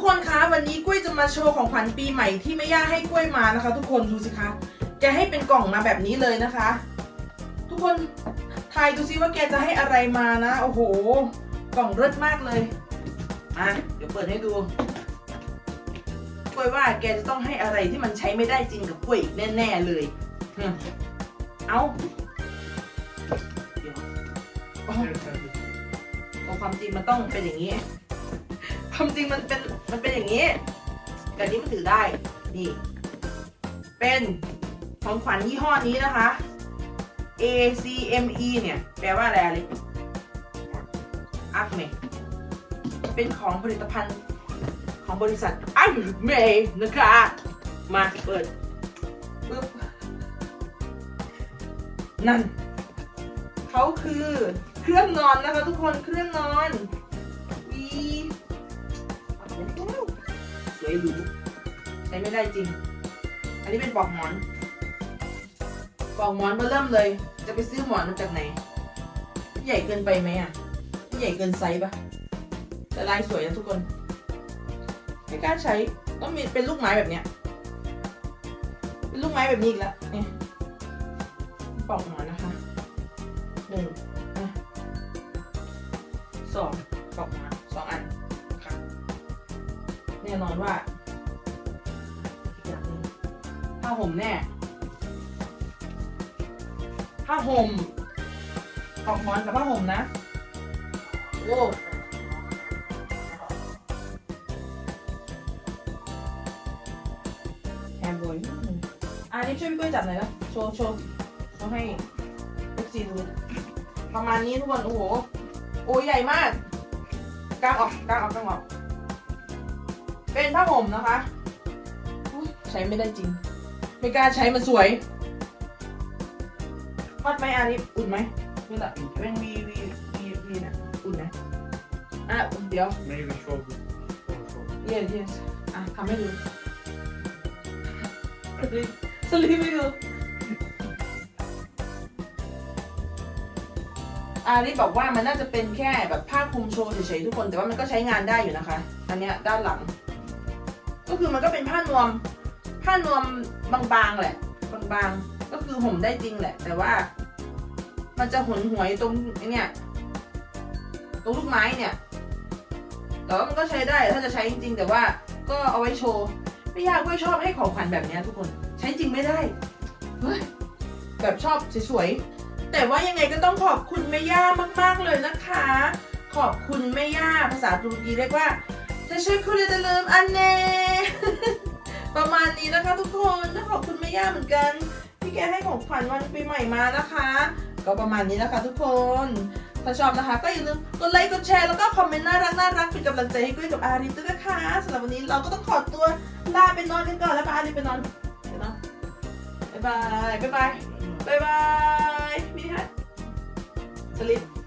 กคนคะวันนี้กล้วยจะมาโชว์ของขวัญปีใหม่ที่แม่ย่าให้กล้วยมานะคะ ทุกคนดูสิคะแกให้เป็นกล่องมาแบบนี้เลยนะคะ ทุกคนทายดูซิว่าแกจะให้อะไรมานะโอ้โห กล่องเลิศมากเลยอะเดี๋ยวเปิดให้ดูกล้วยว่าแกจะต้องให้อะไรที่มันใช้ไม่ได้จริงกับกล้วยอีกแน่ๆเลยอืมเอาเดี๋ยวโอ้เอาความจริงมันต้องเป็นอย่างนี้ ความจริงมันเป็นมันเป็นอย่างนี้แต่นี้มันถือได้ นี่ เป็นของขวัญยี่ห้อนี้นะคะ ACME เนี่ย แปลว่าอะไรอะไรอักเมเป็นของผลิตภัณฑ์ของบริษัทอักเมนะคะ มาเปิดปึ๊บนั่น เขาคือเครื่องนอนนะคะทุกคนเครื่องนอน หรูใช้ไม่ได้จริง อันนี้เป็นปลอกหมอนปลอกหมอนมาเริ่มเลย จะไปซื้อหมอนมาจากไหน ใหญ่เกินไปไหมอะใหญ่เกินไซส์ปะแต่ลายสวยนะทุกคน ไม่กล้าใช้ ต้องมีเป็นลูกไม้แบบเนี้ย เป็นลูกไม้แบบนี้อีกแล้วเนี่ยปลอกหมอนนะคะหนึ่งสอง น่นอนว่าอย่างนี้ผ้าห่มแน่ผ้าห่มปอกหมอนกับผ้าห่มนะโอ้แอบโวยอะนี่ช่วยพี่กุ้ยจับหน่อยนะโชว์โชว์โชว์ให้เอฟซีดูประมาณนี้ทุกคน โอ้โห โอ้ยใหญ่มากกางออกกางออกกางออก เป็นผ้าห่มนะคะอุ๊ยใช้ไม่ได้จริง ไม่กล้าใช้มันสวยฮอตไหมอันนี้อุ่นไหมไม่ละเป็นวีวีวีวีนะอุ่นนะอะเดี๋ยว Maybe shoulder. shoulder. yes yes อะทำให้ดูสลีปสลีปให้ดูอาริบอกว่ามันน่าจะเป็นแค่แบบผ้าคลุมโชว์เฉยๆทุกคน แต่ว่ามันก็ใช้งานได้อยู่นะคะ อันเนี้ยด้านหลังก็ คือมันก็เป็นผ้านวม ผ้านวมบางๆแหละ บางๆ ก็คือห่มได้จริงแหละ แต่ว่า มันจะหนหวยตรงเนี่ยตรงลูกไม้เนี่ย แต่ว่ามันก็ใช้ได้ถ้าจะใช้จริงๆแต่ว่าก็เอาไว้โชว์ไม่ยากไม่ชอบให้ของขวัญแบบนี้ทุกคนใช้จริงไม่ได้เฮ้ยแบบชอบสวยๆแต่ว่ายังไงก็ต้องขอบคุณแม่ย่ามาก ๆเลยนะคะ ขอบคุณแม่ย่าภาษาตุรกีเรียกว่า Teşekkür ederim anne ประมาณนี้นะคะทุกคนต้องขอบคุณแม่ย่าเหมือนกันที่แกให้ของขวัญวันปีใหม่มานะคะ ก็ประมาณนี้นะคะทุกคน ถ้าชอบนะคะ ก็อย่าลืมกดไลค์กดแชร์แล้วก็คอมเมนต์น่ารักน่ารักเป็นกำลังใจให้กุ้ยกับอารีฟด้วยนะคะสำหรับวันนี้เราก็ต้องขอตัวลาไปนอนกันก่อนแล้วไปอารีฟไปนอนไปนอนบายบายบายบายบายมินิฮัทสลิป